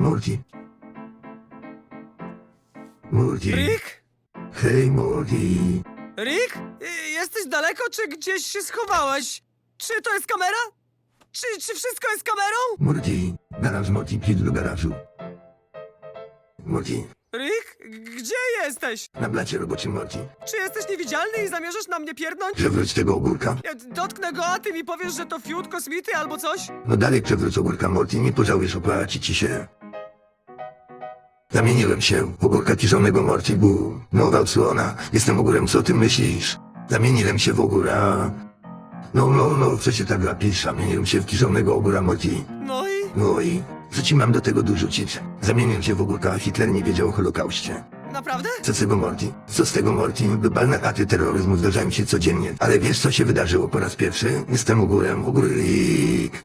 Morty. Morty. Rick? Hej, Morty. Rick? Y, Jesteś daleko, czy gdzieś się schowałeś? Czy to jest kamera? Czy, czy wszystko jest kamerą? Morty. Garaż Morty, przyjdź do garażu. Morty. Rick? Gdzie jesteś? Na blacie roboczym Morty. Czy jesteś niewidzialny i zamierzasz na mnie pierdnąć? Przewróć tego ogórka. Ja dotknę go, a ty mi powiesz, że to fiut kosmity albo coś? No dalej przewróć ogórka Morty, nie pożałujesz, opłaci ci się. Zamieniłem się w ogórka kiszonego Morty, bu. Nowa odsłona. Jestem ogórem, co ty myślisz? Zamieniłem się w ogóra. No, no, no, co się tak gapisz? Zamieniłem się w kiszonego ogóra Morty. No i... No i co ci mam do tego dorzucić? Zamieniłem się w ogórka, Hitler nie wiedział o Holokauście. Naprawdę? Co z tego Morty? Co z tego Morty? Globalne akty terroryzmu zdarzają się codziennie. Ale wiesz co się wydarzyło po raz pierwszy? Jestem ogórem, ogórik.